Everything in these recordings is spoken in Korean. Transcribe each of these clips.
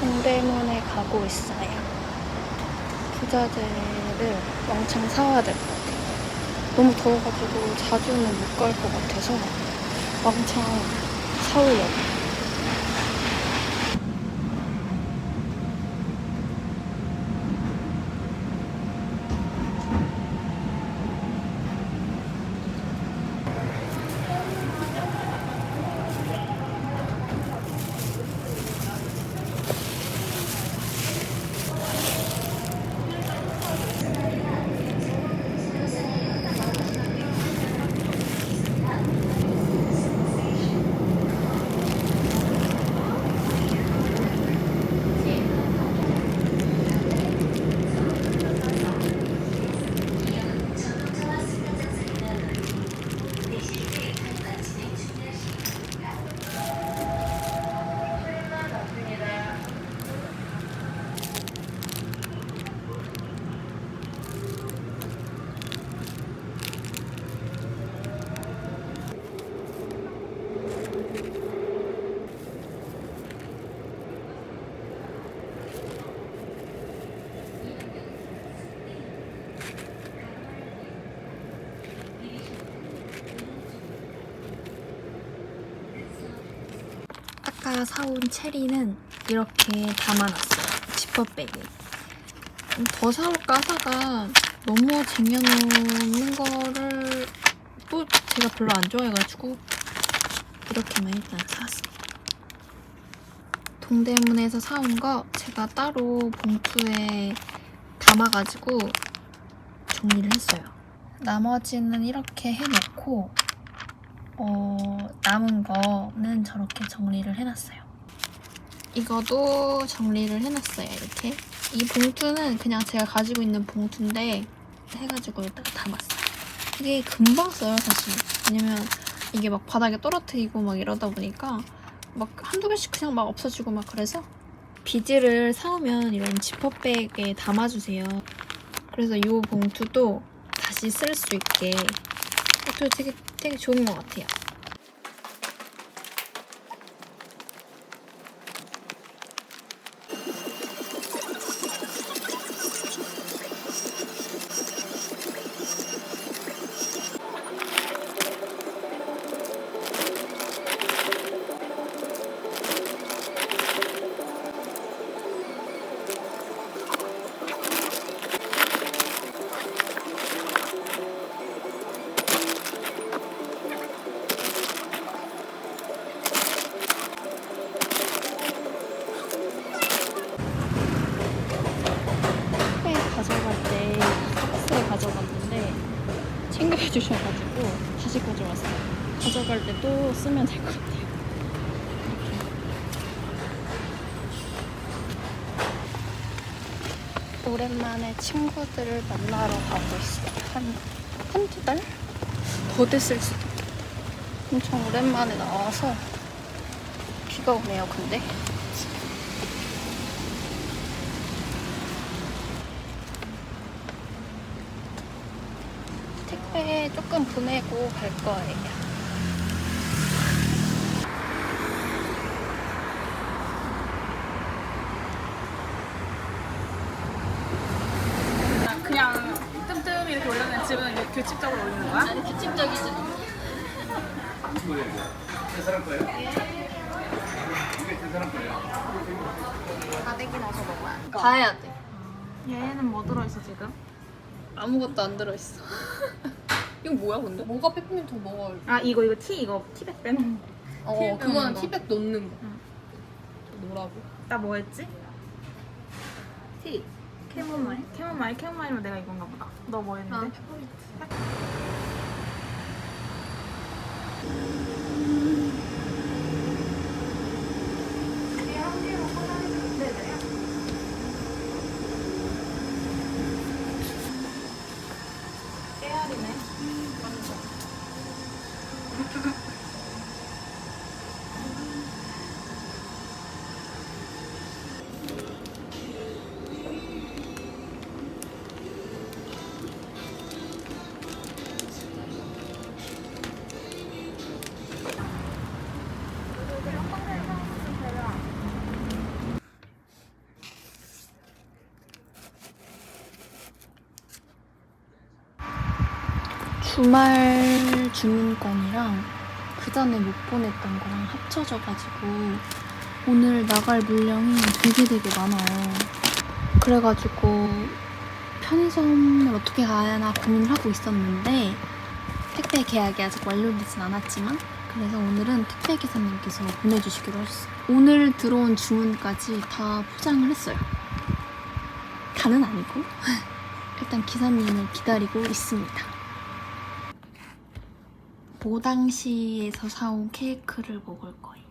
동대문에 가고 있어요. 부자재를 왕창 사와야 될 것 같아요. 너무 더워가지고 자주는 못 갈 것 같아서 왕창 사오려고. 아까 사온 체리는 이렇게 담아놨어요. 지퍼백에. 음, 더 사올까 하다가 너무 쟁여놓는 거를 또 제가 별로 안 좋아해가지고 이렇게만 일단 사왔어요. 동대문에서 사온 거 제가 따로 봉투에 담아가지고 정리를 했어요. 나머지는 이렇게 해놓고 어, 남은 거는 저렇게 정리를 해놨어요. 이거도 정리를 해놨어요, 이렇게. 이 봉투는 그냥 제가 가지고 있는 봉투인데 해가지고 여기다가 담았어요. 이게 금방 써요, 사실. 왜냐면 이게 막 바닥에 떨어뜨리고 막 이러다 보니까 막 한두 개씩 그냥 막 없어지고 막 그래서 비즈를 사오면 이런 지퍼백에 담아주세요. 그래서 이 봉투도 다시 쓸 수 있게 어, 되게 되게 좋은 것 같아요. 챙겨주셔가지고 다시 가져왔어요. 가져갈 때 또 쓰면 될 것 같아요. 이렇게. 오랜만에 친구들을 만나러 가고 있어요. 한, 한두 달? 더 됐을 수도. 엄청 오랜만에 나와서 비가 오네요, 근데. 택배 조금 보내고 갈 거예요. 그냥 뜸뜸 이렇게 올려놓은 집은 이렇게 규칙적으로 올리는 거야? 아니 규칙적이지. 사람 거예요? 이게 제 사람 거예요? 먹어야 가야 돼. 얘는 뭐 들어있어 지금? 아무것도 안 들어있어. 이거 뭐야 근데? 뭐가 페퍼민트 먹어? 아 이거 이거 티 이거 티백 빼는 어, 티백 그거는 넣는 거. 티백 넣는 거. 응. 뭐라고? 나 뭐 했지? 티 캐모마일? 캐모마일? 캐모마일은 내가 이건가 보다 너 뭐 했는데? 아, 페퍼민트. 주말 주문권이랑 그 전에 못 보냈던 거랑 합쳐져가지고 오늘 나갈 물량이 되게 되게 많아요. 그래가지고 편의점을 어떻게 가야나 고민하고 있었는데 택배 계약이 아직 완료되진 않았지만 그래서 오늘은 택배 기사님께서 보내주시기로 하셨어요. 오늘 들어온 주문까지 다 포장을 했어요. 다는 아니고 일단 기사님을 기다리고 있습니다. 모당시에서 사온 케이크를 먹을 거예요.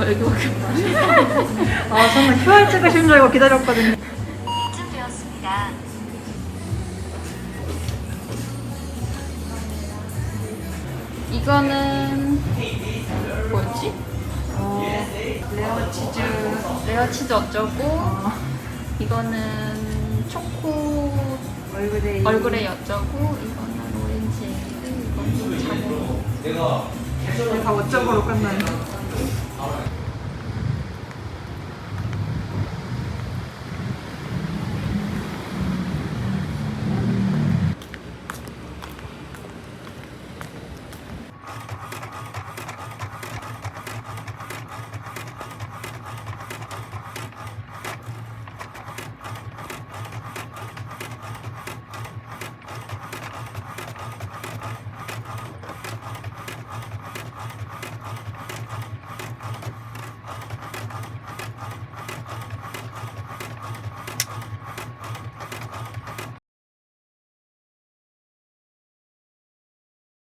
웬가 여기밖에 아 정말 휴할 찍으신 줄 알고 기다렸거든요. 이거는 뭐였지? 어, 레어 치즈 레어 치즈 어쩌고 이거는 초코 얼굴에 얼그레이 어쩌고 이거는 오렌지 에그 이거는 자몽 다 어쩌고로 끝나네. All right.